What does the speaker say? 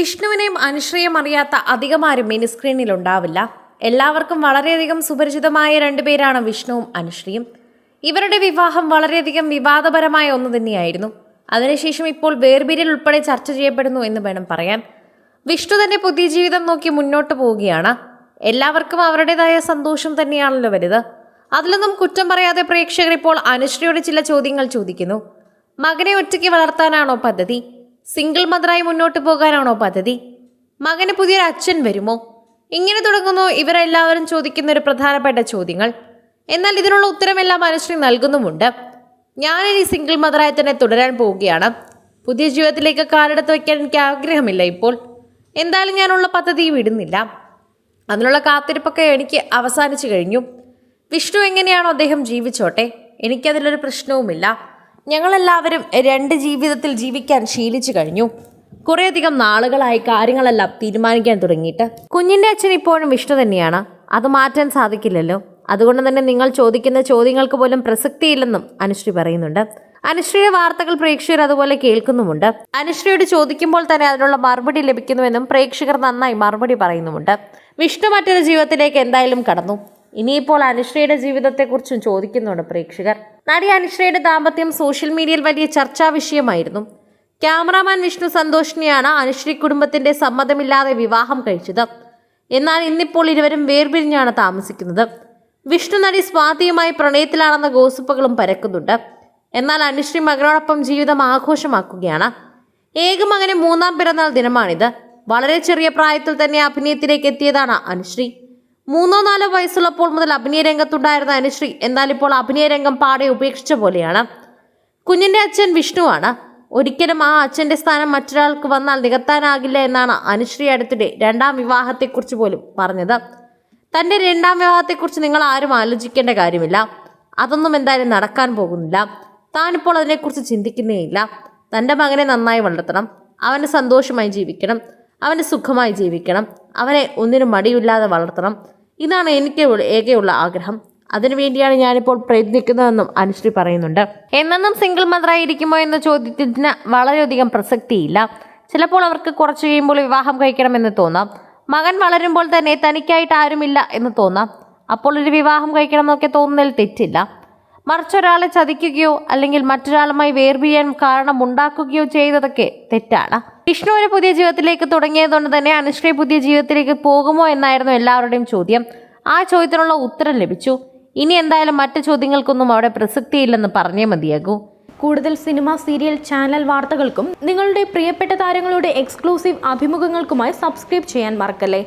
വിഷ്ണുവിനെയും അനുശ്രയം അറിയാത്ത അധികമാരും മിനി സ്ക്രീനിൽ ഉണ്ടാവില്ല എല്ലാവർക്കും വളരെയധികം സുപരിചിതമായ രണ്ടുപേരാണ് വിഷ്ണുവും അനുശ്രീയും. ഇവരുടെ വിവാഹം വളരെയധികം വിവാദപരമായ ഒന്ന് തന്നെയായിരുന്നു. അതിനുശേഷം ഇപ്പോൾ വേർപിരിൽ ഉൾപ്പെടെ ചർച്ച ചെയ്യപ്പെടുന്നു എന്ന് വേണം പറയാൻ. വിഷ്ണു തന്നെ പുതിയ ജീവിതം നോക്കി മുന്നോട്ട് പോവുകയാണ്. എല്ലാവർക്കും അവരുടേതായ സന്തോഷം തന്നെയാണല്ലോ വലുത്. അതിലൊന്നും കുറ്റം പറയാതെ പ്രേക്ഷകർ ഇപ്പോൾ അനുശ്രീയോട് ചില ചോദ്യങ്ങൾ ചോദിക്കുന്നു. മകനെ ഒറ്റയ്ക്ക് വളർത്താനാണോ പദ്ധതി? സിംഗിൾ മദറായി മുന്നോട്ട് പോകാനാണോ പദ്ധതി? മകന് പുതിയൊരു അച്ഛൻ വരുമോ? ഇങ്ങനെ തുടങ്ങുന്നു ഇവരെല്ലാവരും ചോദിക്കുന്ന ഒരു പ്രധാനപ്പെട്ട ചോദ്യങ്ങൾ. എന്നാൽ ഇതിനുള്ള ഉത്തരമെല്ലാം അനുശ്രീ നൽകുന്നുമുണ്ട്. ഞാനിനി സിംഗിൾ മദറായി തന്നെ തുടരാൻ പോവുകയാണ്. പുതിയ ജീവിതത്തിലേക്ക് കാലെടുത്ത് വയ്ക്കാൻ എനിക്ക് ആഗ്രഹമില്ല ഇപ്പോൾ. എന്തായാലും ഞാനുള്ള പദ്ധതി വിടുന്നില്ല അതിനുള്ള കാത്തിരിപ്പൊക്കെ എനിക്ക് അവസാനിച്ചു കഴിഞ്ഞു. വിഷ്ണു എങ്ങനെയാണോ അദ്ദേഹം ജീവിച്ചോട്ടെ? എനിക്കതിലൊരു പ്രശ്നവുമില്ല. ഞങ്ങളെല്ലാവരും രണ്ട് ജീവിതത്തിൽ ജീവിക്കാൻ ശീലിച്ചു കഴിഞ്ഞു. കുറേയധികം നാളുകളായി കാര്യങ്ങളെല്ലാം തീരുമാനിക്കാൻ തുടങ്ങിയിട്ട്. കുഞ്ഞിന്റെ അച്ഛൻ ഇപ്പോഴും വിഷ്ണു തന്നെയാണ്. അത് മാറ്റാൻ സാധിക്കില്ലല്ലോ. അതുകൊണ്ട് തന്നെ നിങ്ങൾ ചോദിക്കുന്ന ചോദ്യങ്ങൾക്ക് പോലും പ്രസക്തിയില്ലെന്നും അനുശ്രീ പറയുന്നുണ്ട്. അനുശ്രീയുടെ വാർത്തകൾ പ്രേക്ഷകർ അതുപോലെ കേൾക്കുന്നുമുണ്ട്. അനുശ്രീയോട് ചോദിക്കുമ്പോൾ തന്നെ അതിനുള്ള മറുപടി ലഭിക്കുന്നുവെന്നും പ്രേക്ഷകർ നന്നായി മറുപടി പറയുന്നുമുണ്ട്. വിഷ്ണു മറ്റൊരു ജീവിതത്തിലേക്ക് എന്തായാലും കടന്നു. ഇനിയിപ്പോൾ അനുശ്രീയുടെ ജീവിതത്തെക്കുറിച്ചും ചോദിക്കുന്നുണ്ട് പ്രേക്ഷകർ. നടി അനുശ്രയുടെ ദാമ്പത്യം സോഷ്യൽ മീഡിയയിൽ വലിയ ചർച്ചാ വിഷയമായിരുന്നു. ക്യാമറാമാൻ വിഷ്ണു സന്തോഷിനെയാണ് അനുശ്രീ കുടുംബത്തിന്റെ സമ്മതമില്ലാതെ വിവാഹം കഴിച്ചത്. എന്നാൽ ഇന്നിപ്പോൾ ഇരുവരും വേർപിരിഞ്ഞാണ് താമസിക്കുന്നത്. വിഷ്ണു നടി സ്വാതിയുമായി പ്രണയത്തിലാണെന്ന ഗോസിപ്പുകളും പരക്കുന്നുണ്ട്. എന്നാൽ അനുശ്രീ മകനോടൊപ്പം ജീവിതം ആഘോഷമാക്കുകയാണ്. ഏകമകന് മൂന്നാം പിറന്നാൾ ദിനമാണിത്. വളരെ ചെറിയ പ്രായത്തിൽ തന്നെ അഭിനയത്തിലേക്ക് എത്തിയതാണ് അനുശ്രീ. മൂന്നോ നാലോ വയസ്സുള്ളപ്പോൾ മുതൽ അഭിനയ രംഗത്തുണ്ടായിരുന്ന അനുശ്രീ എന്നാൽ ഇപ്പോൾ അഭിനയ രംഗം പാടെ ഉപേക്ഷിച്ച പോലെയാണ്. കുഞ്ഞിന്റെ അച്ഛൻ വിഷ്ണുവാണ്. ഒരിക്കലും ആ അച്ഛന്റെ സ്ഥാനം മറ്റൊരാൾക്ക് വന്നാൽ നികത്താനാകില്ല എന്നാണ് അനുശ്രീ അടുത്തിടെ രണ്ടാം വിവാഹത്തെക്കുറിച്ച് പോലും പറഞ്ഞത്. തന്റെ രണ്ടാം വിവാഹത്തെക്കുറിച്ച് നിങ്ങൾ ആരും ആലോചിക്കേണ്ട കാര്യമില്ല. അതൊന്നും എന്തായാലും നടക്കാൻ പോകുന്നില്ല. താനിപ്പോൾ അതിനെക്കുറിച്ച് ചിന്തിക്കുന്നേയില്ല. തന്റെ മകനെ നന്നായി വളർത്തണം. അവന് സന്തോഷമായി ജീവിക്കണം. അവന് സുഖമായി ജീവിക്കണം. അവനെ ഒന്നിനും മടിയില്ലാതെ വളർത്തണം. ഇതാണ് എനിക്ക് ഏകയുള്ള ആഗ്രഹം. അതിനുവേണ്ടിയാണ് ഞാനിപ്പോൾ പ്രയത്നിക്കുന്നതെന്നും അനുശ്രീ പറയുന്നുണ്ട്. എന്നെന്നും സിംഗിൾ മദറായിരിക്കുമോ എന്ന ചോദ്യത്തിന് വളരെയധികം പ്രസക്തിയില്ല. ചിലപ്പോൾ അവർക്ക് കുറച്ച് കഴിയുമ്പോൾ വിവാഹം കഴിക്കണമെന്ന് തോന്നാം. മകൻ വളരുമ്പോൾ തന്നെ തനിക്കായിട്ട് ആരുമില്ല എന്ന് തോന്നാം. അപ്പോൾ ഒരു വിവാഹം കഴിക്കണം എന്നൊക്കെ തോന്നുന്നതിൽ തെറ്റില്ല. മറിച്ചൊരാളെ ചതിക്കുകയോ അല്ലെങ്കിൽ മറ്റൊരാളുമായി വേർപിരിയാൻ കാരണം ഉണ്ടാക്കുകയോ ചെയ്തതൊക്കെ തെറ്റാണ്. വിഷ്ണു ഒരു പുതിയ ജീവിതത്തിലേക്ക് തുടങ്ങിയതുകൊണ്ട് തന്നെ അനുശ്രീ പുതിയ ജീവിതത്തിലേക്ക് പോകുമോ എന്നായിരുന്നു എല്ലാവരുടെയും ചോദ്യം. ആ ചോദ്യത്തിനുള്ള ഉത്തരം ലഭിച്ചു. ഇനി എന്തായാലും മറ്റു ചോദ്യങ്ങൾക്കൊന്നും അവിടെ പ്രസക്തിയില്ലെന്ന് പറഞ്ഞേ മതിയാകൂ. കൂടുതൽ സിനിമ സീരിയൽ ചാനൽ വാർത്തകൾക്കും നിങ്ങളുടെ പ്രിയപ്പെട്ട താരങ്ങളുടെ എക്സ്ക്ലൂസീവ് അഭിമുഖങ്ങൾക്കുമായി സബ്സ്ക്രൈബ് ചെയ്യാൻ മറക്കല്ലേ?